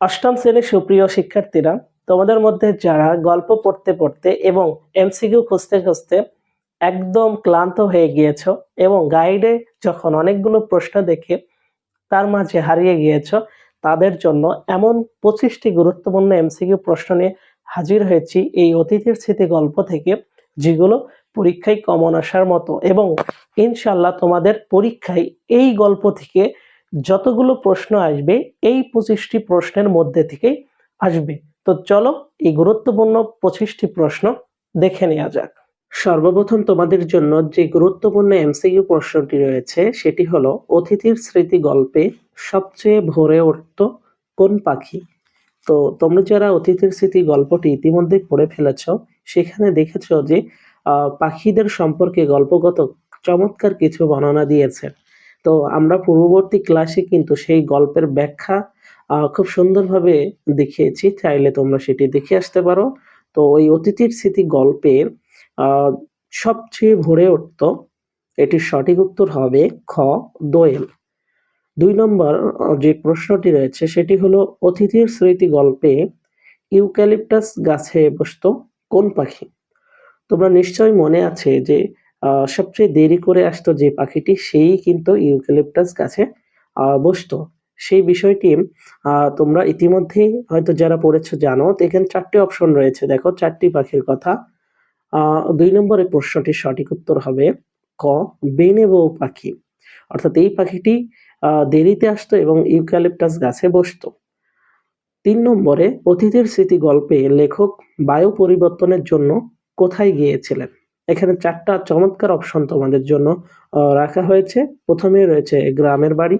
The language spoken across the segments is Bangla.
অষ্টম শ্রেণির সুপ্রিয় শিক্ষার্থীরা, তোমাদের মধ্যে যারা গল্প পড়তে পড়তে এবং এমসিকিউ খুঁজতে খুঁজতে একদম ক্লান্ত হয়ে গিয়েছো এবং গাইডে যখন অনেকগুলো প্রশ্ন দেখে তার মাঝে হারিয়ে গিয়েছ, তাদের জন্য এমন পঁচিশটি গুরুত্বপূর্ণ এমসিকিউ প্রশ্ন নিয়ে হাজির হয়েছি এই অতিথির স্মৃতি গল্প থেকে, যেগুলো পরীক্ষায় কমন আসার মতো এবং ইনশাল্লাহ তোমাদের পরীক্ষায় এই গল্প থেকে যতগুলো প্রশ্ন আসবে, এই পঁচিশটি প্রশ্নের মধ্যে থেকেই আসবে। তো চলো এই গুরুত্বপূর্ণ পঁচিশটি প্রশ্ন দেখে নেওয়া যাক। সর্বপ্রথম তোমাদের জন্য যে গুরুত্বপূর্ণ এমসিকিউ প্রশ্নটি রয়েছে, সেটি হলো, অতিথির স্মৃতি গল্পে সবচেয়ে ভরে উঠত কোন পাখি? তো তোমরা যারা অতিথির স্মৃতি গল্পটি ইতিমধ্যে পড়ে ফেলেছ, সেখানে দেখেছ যে পাখিদের সম্পর্কে গল্পগত চমৎকার কিছু বর্ণনা দিয়েছে। তো আমরা পূর্ববর্তী ক্লাসে কিন্তু সেই গল্পের ব্যাখ্যা খুব সুন্দরভাবে দেখিয়েছি। চাইলে তোমরা সেটি দেখে আসতে পারো। তো ওই অতিথির স্মৃতি গল্পের সবচেয়ে ভরে উঠত, এটির সঠিক উত্তর হবে খ, দোয়েল। দুই নম্বর যে প্রশ্নটি রয়েছে সেটি হলো, অতিথির স্মৃতি গল্পে ইউক্যালিপটাস গাছে বসত কোন পাখি? তোমরা নিশ্চয়ই মনে আছে যে সবচেয়ে দেরি করে আসতো যে পাখিটি, সেই কিন্তু ইউক্যালিপটাস গাছে বসতো। সেই বিষয়টি তোমরা ইতিমধ্যেই হয়তো যারা পড়েছো জানো এখানে চারটি অপশন রয়েছে। দেখো, চারটি পাখির কথা। দুই নম্বরের প্রশ্নটির সঠিক উত্তর হবে ক বেনে বউ পাখি। অর্থাৎ এই পাখিটি দেরিতে আসতো এবং ইউক্যালিপটাস গাছে বসতো। তিন নম্বরে অতিথির স্মৃতি গল্পে লেখক বায়ু পরিবর্তনের জন্য কোথায় গিয়েছিলেন? এখানে চারটা চমৎকার অপশন তোমাদের জন্য রাখা হয়েছে। প্রথমে রয়েছে গ্রামের বাড়ি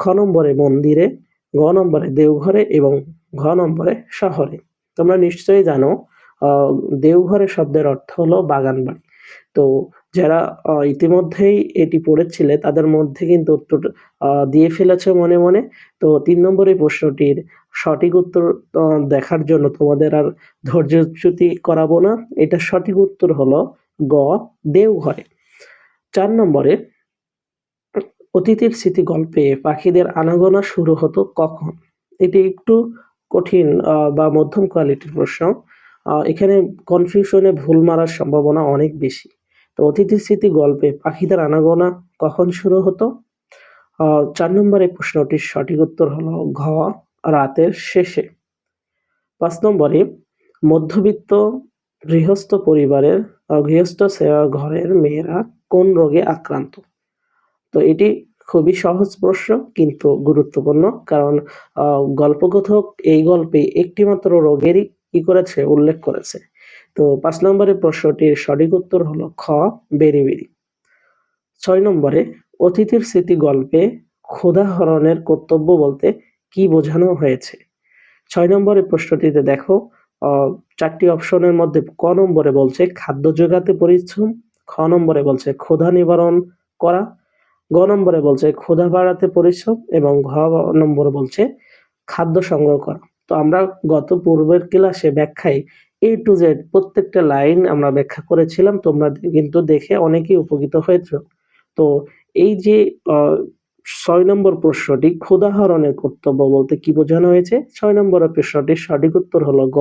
খ নম্বরে মন্দিরে গ নম্বরে দেওঘরে এবং ঘ নম্বরে শহরে। তোমরা নিশ্চয়ই জানো দেওঘরে শব্দের অর্থ হলো বাগান বাড়ি। তো যারা ইতিমধ্যেই এটি পড়েছিলে, তাদের মধ্যে কিন্তু উত্তর দিয়ে ফেলেছে মনে মনে। তো তিন নম্বরের প্রশ্নটির সঠিক উত্তর দেখার জন্য তোমাদের আর ধৈর্যচ্যুতি করাবো না। এটা সঠিক উত্তর হলো গ, দেওঘরে। চার নম্বরে, অতীতের স্মৃতি গল্পে পাখিদের আনাগোনা শুরু হতো কখন? এটি একটু কঠিন বা মধ্যম কোয়ালিটির প্রশ্ন। এখানে কনফিউশনে ভুল মারার সম্ভাবনা অনেক বেশি। তো অতিথির স্মৃতি গল্পে পাখিদের আনাগোনা কখন শুরু হতো? চার নম্বরে প্রশ্নটির সঠিক উত্তর হলো ঘ, রাতের শেষে। পাঁচ নম্বরে, মধ্যবিত্ত গৃহস্থ পরিবারের গৃহস্থ সেবা ঘরের মেয়েরা কোন রোগে আক্রান্ত? তো এটি খুবই সহজ প্রশ্ন, কিন্তু গুরুত্বপূর্ণ, কারণ গল্পকথক এই গল্পে একটিমাত্র রোগেরই কি করেছে, উল্লেখ করেছে। তো পাঁচ নম্বরের প্রশ্নটির সঠিক উত্তর হলো খ, বেরি বেরি। ছয় নম্বরে অতিথির স্মৃতি গল্পে ক্ষুধাহরণের কর্তব্য বলতে কি বোঝানো হয়েছে? ছয় নম্বরের প্রশ্নটিতে দেখো চারটি অপশনের মধ্যে ক নম্বরে বলছে খাদ্য যোগাতে পরিশ্রম, খ নম্বরে বলছে ক্ষুধা নিবারণ করা, গ নম্বরে বলছে ক্ষুধা বাড়াতে পরিশ্রম এবং ঘ নম্বরে বলছে খাদ্য সংগ্রহ করা। তো আমরা গত পূর্বের ক্লাসে ব্যাখ্যায় এ টু জেড প্রত্যেকটা লাইন আমরা ব্যাখ্যা করেছিলাম, তোমরা কিন্তু দেখে অনেকেই উপকৃত হয়েছো। তো এই যে ছয় নম্বর প্রশ্নটি, ক্ষুধাহরণের কর্তব্য বলতে কি বোঝানো হয়েছে? ছয় নম্বরের প্রশ্নটির সঠিক উত্তর হলো গ,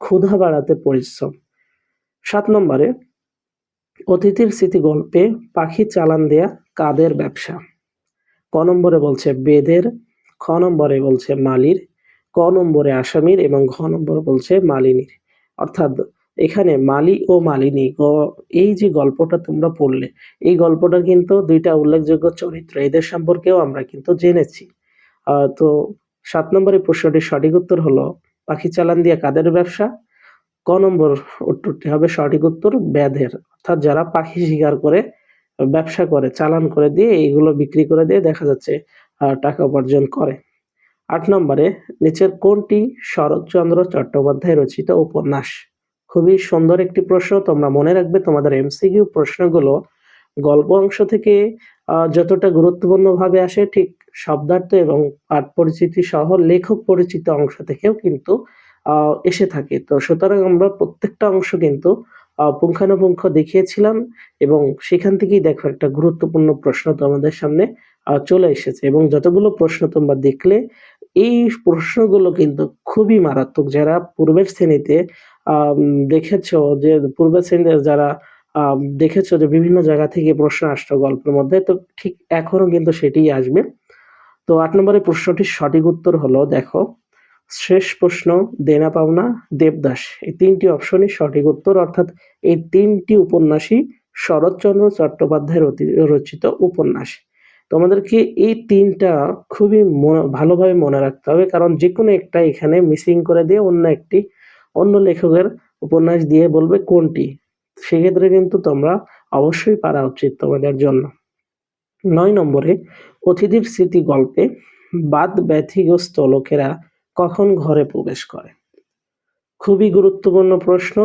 ক্ষুধা বাড়াতে পরিশ্রম। সাত নম্বরে, অতিথির স্মৃতি গল্পে পাখি চালান দেয়া কাদের ব্যবসা? ক নম্বরে বলছে বেদের, খ নম্বরে বলছে মালির, ক নম্বরে আসামির এবং ঘ নম্বরে বলছে মালিনীর। অর্থাৎ এখানে মালি ও মালিনী। এই যে গল্পটা তোমরা পড়লে, এই গল্পটা কিন্তু দুইটা উল্লেখযোগ্য চরিত্র, এদের সম্পর্কেও আমরা কিন্তু জেনেছি। তো সাত নম্বরের প্রশ্নটির সঠিক উত্তর হলো, পাখি চালান দিয়ে কাদের ব্যবসা? ক নম্বর উত্তরটি হবে সঠিক উত্তর, ব্যাধের। অর্থাৎ যারা পাখি শিকার করে, ব্যবসা করে, চালান করে দিয়ে এইগুলো বিক্রি করে দিয়ে দেখা যাচ্ছে টাকা উপার্জন করে। আট নম্বরে, নিচের কোনটি শরৎচন্দ্র চট্টোপাধ্যায় রচিত উপন্যাস? খুবই সুন্দর একটি প্রশ্ন, তোমরা মনে রাখবে তোমাদের এমসিকিউ প্রশ্নগুলো গল্প অংশ থেকে যতটা গুরুত্বপূর্ণ ভাবে আসে, ঠিক শব্দার্থ এবং পাঠ পরিচিতি সহ লেখক পরিচিত অংশ থেকেও কিন্তু এসে থাকে। তো সুতরাং আমরা প্রত্যেকটা অংশ কিন্তু পুঙ্খানুপুঙ্খ দেখিয়েছিলাম এবং সেখান থেকেই দেখো একটা গুরুত্বপূর্ণ প্রশ্ন তোমাদের সামনে চলে এসেছে এবং যতগুলো প্রশ্ন তোমরা দেখলে এই প্রশ্নগুলো কিন্তু খুবই মারাত্মক। যারা পূর্বের শ্রেণীতে দেখেছ যে পূর্বের শ্রেণীতে যারা দেখেছ যে বিভিন্ন জায়গা থেকে প্রশ্ন আসতো গল্পের মধ্যে, তো ঠিক এখনও কিন্তু সেটিই আসবে। তো আট নম্বরের প্রশ্নটির সঠিক উত্তর হলো, দেখো, শেষ প্রশ্ন, দেনা পাওনা, দেবদাস। এই তিনটি অপশনই সঠিক উত্তর, অর্থাৎ এই তিনটি উপন্যাসই শরৎচন্দ্র চট্টোপাধ্যায়ের রচিত উপন্যাস। তোমাদেরকে এই তিনটা খুবই ভালোভাবে মনে রাখতে হবে। কারণ যে কোনো একটা এখানে মিসিং করে দিয়ে অন্য একটি, অন্য লেখকের উপন্যাস দিয়ে বলবে কোনটি। সেক্ষেত্রে কিন্তু তোমরা অবশ্যই পারা উচিত তোমাদের জন্য। নয় নম্বরে, অতিথির স্মৃতি গল্পে বাদ ব্যথিগ্রস্ত লোকেরা কখন ঘরে প্রবেশ করে? খুবই গুরুত্বপূর্ণ প্রশ্ন।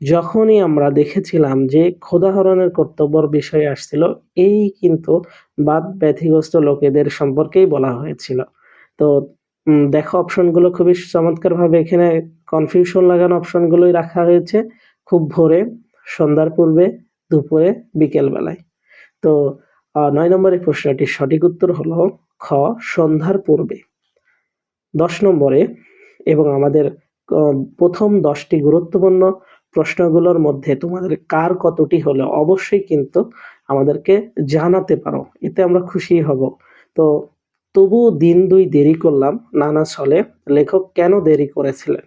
যখনই আমরা দেখেছিলাম যে ক্ষুধাহরণের কর্তব্যর বিষয় আসছিল, এই কিন্তু বাদ ব্যথিগ্রস্ত লোকেদের সম্পর্কেই বলা হয়েছিল। তো দেখো অপশনগুলো খুবই চমৎকারভাবে এখানে কনফিউশন লাগানো অপশনগুলোই রাখা হয়েছে খুব ভোরে, সন্ধ্যার পূর্বে, দুপুরে বিকেল বেলায় তো নয় নম্বরের প্রশ্নটির সঠিক উত্তর হলো খ, সন্ধ্যার পূর্বে। দশ নম্বরে এবং আমাদের প্রথম দশটি গুরুত্বপূর্ণ প্রশ্নগুলোর মধ্যে তোমাদের কার কতটি হলো অবশ্যই কিন্তু আমাদেরকে জানাতে পারো, এতে আমরা খুশি হব। তো তবু দিন দুই দেরি করলাম, নানা ছলে লেখক কেন দেরি করেছিলেন?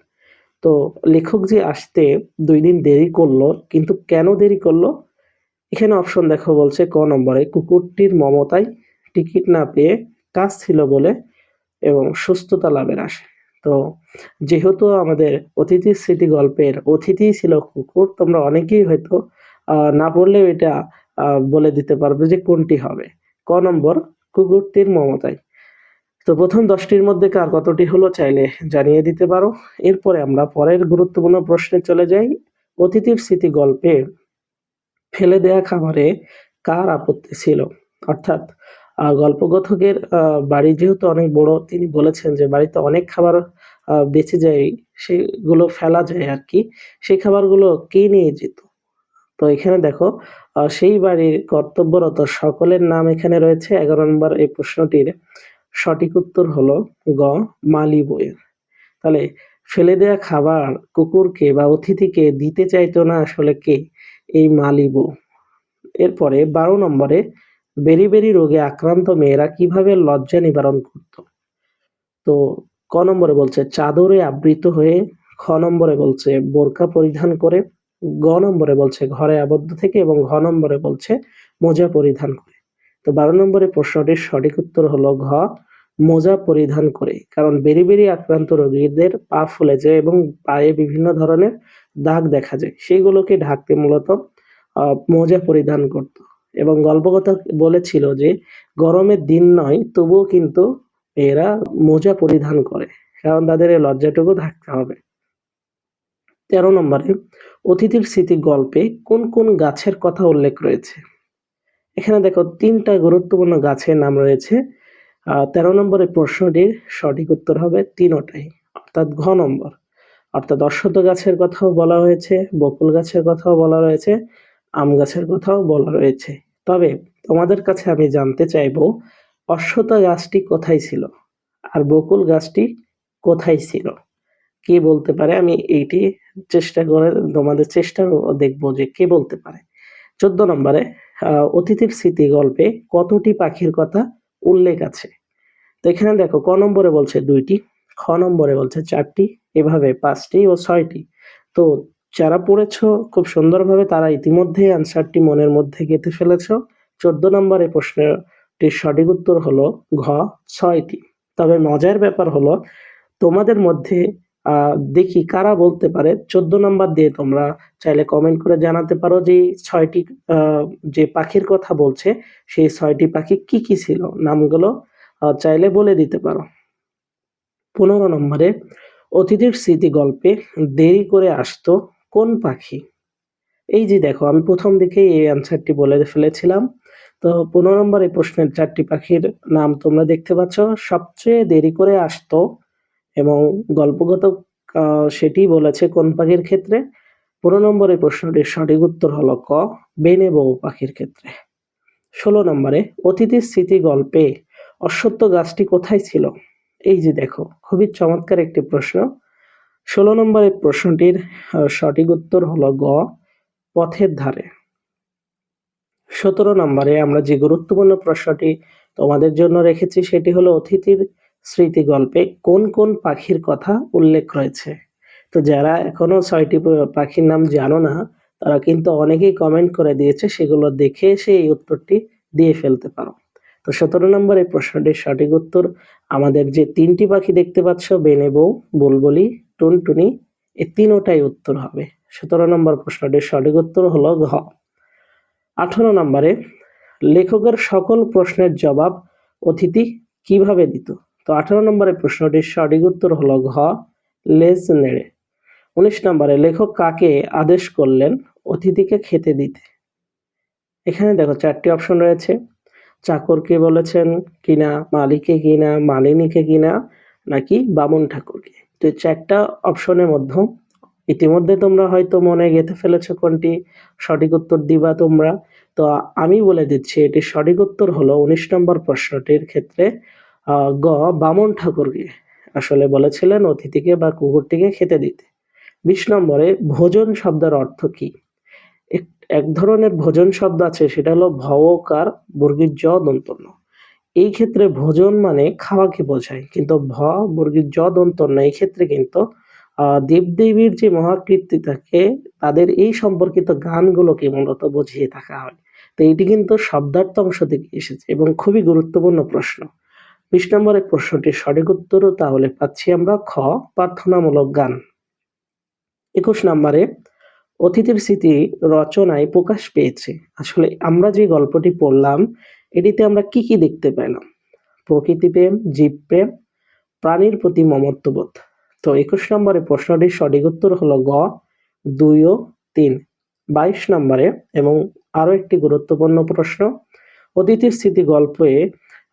তো লেখক যে আসতে দুই দিন দেরি করল, কিন্তু কেন দেরি করল? এখানে অপশন দেখো বলছে, ক নম্বরে, কুকুরটির মমতায় টিকিট না পেয়ে কাজ ছিল বলে এবং সুস্থতা লাভের আশে। তো যেহেতু আমাদের অতিথি স্মৃতি গল্পের অতিথি ছিল কুকুর, তোমরা অনেকেই হয়তো না পড়লেও এটা বলে দিতে পারবে যে কোনটি হবে। ক নম্বর, কুকুরটির মমতায়। তো প্রথম দশটির মধ্যে কার কতটি হলো চাইলে জানিয়ে দিতে পারো। এরপরে আমরা পরের গুরুত্বপূর্ণ প্রশ্নে চলে যাই। অতিথির স্মৃতি গল্পে ফেলে দেয়া খাবারে কার আপত্তি ছিল? অর্থাৎ গল্পকথকের বাড়ি যেহেতু অনেক বড়, তিনি বলেছেন যে বাড়িতে অনেক খাবার বেঁচে যায়, সেগুলো ফেলা যায় আর কি সেই খাবারগুলো কে নিয়ে যেত? তো এখানে দেখো সেই বাড়ির কর্তব্যরত সকলের নাম এখানে রয়েছে। এগারো নম্বর এই প্রশ্নটির সঠিক উত্তর হলো গ, মালি বইয়ের। তাহলে ফেলে দেয়া খাবার কুকুরকে বা অতিথিকে দিতে চাইতো না আসলে কে? এই মালিবু এরপরে বারো নম্বরে বেরি বেরি রোগে আক্রান্ত মেয়েরা কীভাবে লজ্জা নিবারণ করত? তো ক নম্বরে বলছে, চাদরে আবৃত হয়ে খ নম্বরে বলছে, বোরকা পরিধান করে, গ নম্বরে বলছে, ঘরে আবদ্ধ থেকে এবং ঘ নম্বরে বলছে, মোজা পরিধান করে। তো বারো নম্বরে প্রশ্নটির সঠিক উত্তর হলো ঘ, মোজা পরিধান করে। কারণ বেরি বেরি আক্রান্ত রোগীদের পা ফুলে যায় এবং পায়ে বিভিন্ন ধরনের দাগ দেখা যায়। সেগুলোকে ঢাকতে মূলত মোজা পরিধান করত। এবং গল্পকথা বলেছিল যে গরমের দিন নয়, তবুও কিন্তু এরা মোজা পরিধান করে, কারণ তাদের এই লজ্জাটুকু থাকতে হবে। তেরো নম্বরে, অতিথির স্মৃতি গল্পে কোন কোন গাছের কথা উল্লেখ রয়েছে? এখানে দেখো তিনটা গুরুত্বপূর্ণ গাছের নাম রয়েছে। তেরো নম্বরের প্রশ্নটির সঠিক উত্তর হবে তিনোটাই, অর্থাৎ ঘ নম্বর। অর্থাৎ অশ্বত্থ গাছের কথাও বলা হয়েছে, বকুল গাছের কথাও বলা রয়েছে গাছের কথাও বলা রয়েছে। তবে তোমাদের কাছে আমি জানতে চাইব অশ্বতা গাছটি কোথায় ছিল? আর বকুল গাছটি কোথায় ছিল? কে বলতে পারে? আমি এইটি চেষ্টা করে তোমাদের চেষ্টা দেখব যে কে বলতে পারে। চোদ্দ নম্বরে অতিথির স্মৃতি গল্পে কতটি পাখির কথা উল্লেখ আছে? তো এখানে দেখো, ক নম্বরে বলছে দুইটি, খ নম্বরে বলছে চারটি, এভাবে পাঁচটি ও ছয়টি। তো যারা পড়েছো, খুব সুন্দরভাবে তারা ইতিমধ্যেই আনসারটি মনের মধ্যে গেঁথে ফেলেছ। চোদ্দ নম্বরে প্রশ্নটির সঠিক উত্তর হলো ঘ, ছয়টি। তবে মজার ব্যাপার হলো, তোমাদের মধ্যে দেখি কারা বলতে পারে, চোদ্দ নম্বর দিয়ে তোমরা চাইলে কমেন্ট করে জানাতে পারো যে ছয়টি যে পাখির কথা বলছে, সেই ছয়টি পাখি কি কি ছিল, নামগুলো চাইলে বলে দিতে পারো। পনেরো নম্বরে অতিথির স্মৃতি গল্পে দেরি করে আসতো কোন পাখি? এই যে দেখো, আমি প্রথম দিকেই এই অ্যান্সারটি বলে ফেলেছিলাম। তো পনেরো নম্বর এই প্রশ্নের চারটি পাখির নাম তোমরা দেখতে পাচ্ছ। সবচেয়ে দেরি করে আসতো এবং গল্পগত সেটি বলেছে কোন পাখির ক্ষেত্রে? পনেরো নম্বরের প্রশ্নটির সঠিক উত্তর হলো ক, বেনে বউ পাখির ক্ষেত্রে। ষোলো নম্বরে, অতিথির স্মৃতি গল্পে অশ্বত্থ গাছটি কোথায় ছিল? এই যে দেখো, খুবই চমৎকার একটি প্রশ্ন। ষোলো নম্বরের প্রশ্নটির সঠিক উত্তর হলো গ, পথের ধারে। সতেরো নম্বরে আমরা যে গুরুত্বপূর্ণ প্রশ্নটি তোমাদের জন্য রেখেছি, সেটি হলো অতিথির স্মৃতি গল্পে কোন কোন পাখির কথা উল্লেখ রয়েছে। তো যারা এখনও ছয়টি পাখির নাম জানো না, তারা কিন্তু অনেকেই কমেন্ট করে দিয়েছে, সেগুলো দেখে এসে এই উত্তরটি দিয়ে ফেলতে পারো। তো সতেরো নম্বর এই প্রশ্নটির সঠিক উত্তর, আমাদের যে তিনটি পাখি দেখতে পাচ্ছ বেনেবৌ বুলবুলি টুনটুনি এই তিনোটাই উত্তর হবে। সতেরো নম্বর প্রশ্নটির সঠিক উত্তর হলো ঘ। আঠারো নম্বরে, লেখকের সকল প্রশ্নের জবাব অতিথি কীভাবে দিত? তো আঠারো নম্বরের প্রশ্নটির সঠিক উত্তর হলো ঘ, লেজ নেড়ে। উনিশ নম্বরে, লেখক কাকে আদেশ করলেন অতিথিকে খেতে দিতে? এখানে দেখো চারটি অপশন রয়েছে। চাকরকে বলেছেন কিনা মালিকে কিনা, মালিনীকে কিনা, নাকি বামন ঠাকুরকে? তো চারটা অপশনের মধ্যে ইতিমধ্যে তোমরা হয়তো মনে গেঁথে ফেলেছো কোনটি? সঠিক উত্তর দিবা তোমরা। তো আমি বলে দিচ্ছি, এটির সঠিক উত্তর হলো উনিশ নম্বর প্রশ্নটির ক্ষেত্রে গ, বামন ঠাকুরকে আসলে বলেছিলেন অতিথিকে বা কুকুরটিকে খেতে দিতে। বিশ নম্বরে, ভোজন শব্দের অর্থ কি? এক- ধরনের ভোজন শব্দ আছে, সেটা হলো ভবকার বর্গীর জ দন্তন্য এই ক্ষেত্রে ভোজন মানে খাওয়াকে বোঝায়। কিন্তু ভ বর্গীর জ দন্তন্য এই ক্ষেত্রে কিন্তু দেবদেবীর যে মহাকীর্তি থাকে, তাদের এই সম্পর্কিত গানগুলোকে মূলত বুঝিয়ে থাকা হয়। তো এটি কিন্তু শব্দার্থ অংশ থেকে এসেছে এবং খুবই গুরুত্বপূর্ণ প্রশ্ন। বিশ নম্বরের প্রশ্নটির সঠিক উত্তরও তাহলে পাচ্ছি আমরা খ, প্রার্থনামূলক গান। একুশ নম্বরে, অতিথির স্মৃতি রচনায় প্রকাশ পেয়েছে। আসলে আমরা যে গল্পটি পড়লাম এটিতে আমরা কি কি দেখতে পেলাম? প্রকৃতি প্রেম, জীব প্রেম, প্রাণীর প্রতি মমত্ববোধ। তো একুশ নম্বরে প্রশ্নটির সঠিক উত্তর হলো গ, দুই ও তিন। বাইশ নম্বরে এবং আরও একটি গুরুত্বপূর্ণ প্রশ্ন অতিথির স্মৃতি গল্পে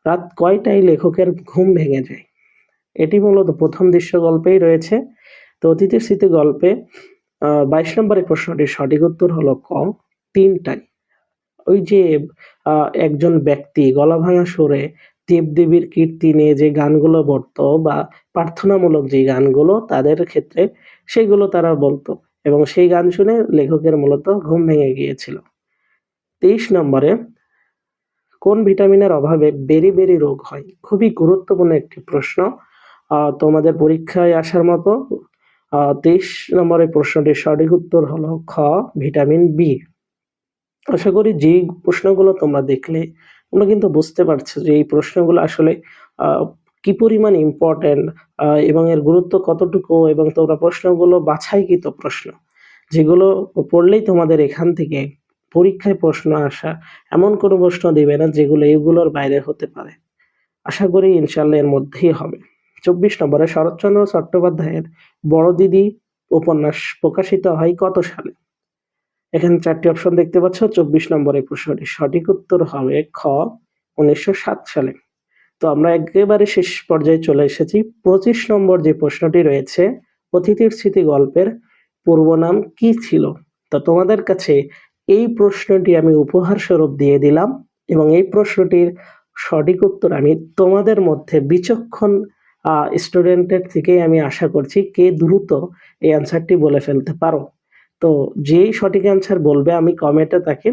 রাত কয়টায় লেখকের ঘুম ভেঙে যায়? এটি মূলত প্রথম দৃশ্য গল্পেই রয়েছে। তো অতিথির স্মৃতি গল্পে বাইশ নম্বরের প্রশ্নটির সঠিক উত্তর হলো ক, তিনটায়। ওই যে একজন ব্যক্তি গলা ভাঙা সুরে দেবদেবীর কীর্তি নিয়ে যে গানগুলো বলতো বা প্রার্থনামূলক যে গানগুলো তাদের ক্ষেত্রে সেগুলো তারা বলতো এবং সেই গান শুনে লেখকের মূলত ঘুম ভেঙে গিয়েছিল। তেইশ নম্বরে, কোন ভিটামিনের অভাবে বেরি বেরি রোগ হয়? খুবই গুরুত্বপূর্ণ একটি প্রশ্ন। তোমাদের পরীক্ষায় আসার মতো তেইশ নম্বরের প্রশ্নটির সঠিক উত্তর হলো খ, ভিটামিন বি। আশা করি যে প্রশ্নগুলো তোমরা দেখলে, তোমরা কিন্তু বুঝতে পারছ যে এই প্রশ্নগুলো আসলে কি পরিমাণ ইম্পর্টেন্ট এবং এর গুরুত্ব কতটুকু এবং তোমরা প্রশ্নগুলো বাছাইকৃত প্রশ্ন, যেগুলো পড়লেই তোমাদের এখান থেকে পরীক্ষায় প্রশ্ন আসা এমন কোনো প্রশ্ন দিবে না যেগুলো এগুলোর বাইরে হতে পারে। আশা করি ইনশাল্লাহ এর মধ্যেই হবে। চব্বিশ নম্বরে শরৎচন্দ্র চট্টোপাধ্যায়ের বড় দিদি উপন্যাস প্রকাশিত হয় কত সালে? এখানে চারটি অপশন দেখতে পাচ্ছ। চব্বিশ নম্বরের প্রশ্নটি সঠিক উত্তর হবে খ, উনিশশো সাত সালে। তো আমরা একেবারে শেষ পর্যায়ে চলে এসেছি। পঁচিশ নম্বর যে প্রশ্নটি রয়েছে অতিথির স্মৃতি গল্পের পূর্ব নাম কি ছিল? তো তোমাদের কাছে এই প্রশ্নটি আমি উপহার স্বরূপ দিয়ে দিলাম এবং এই প্রশ্নটির সঠিক উত্তর আমি তোমাদের মধ্যে বিচক্ষণ স্টুডেন্টের থেকেই আমি আশা করছি কে দ্রুত এই অ্যান্সারটি বলে ফেলতে পারো। তো যেই সঠিক অ্যান্সার বলবে আমি কমেন্টে তাকে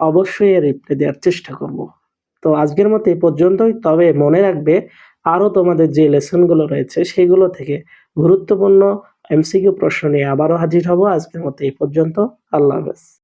অবশ্যই রিপ্লাই দেওয়ার চেষ্টা করব। তো আজকের মতো এই পর্যন্তই। তবে মনে রাখবে, আরও তোমাদের যে লেসনগুলো রয়েছে সেগুলো থেকে গুরুত্বপূর্ণ এমসিকিউ প্রশ্ন নিয়ে আবারও হাজির হব আজকের মতো এই পর্যন্ত। আল্লাহ হাফেজ।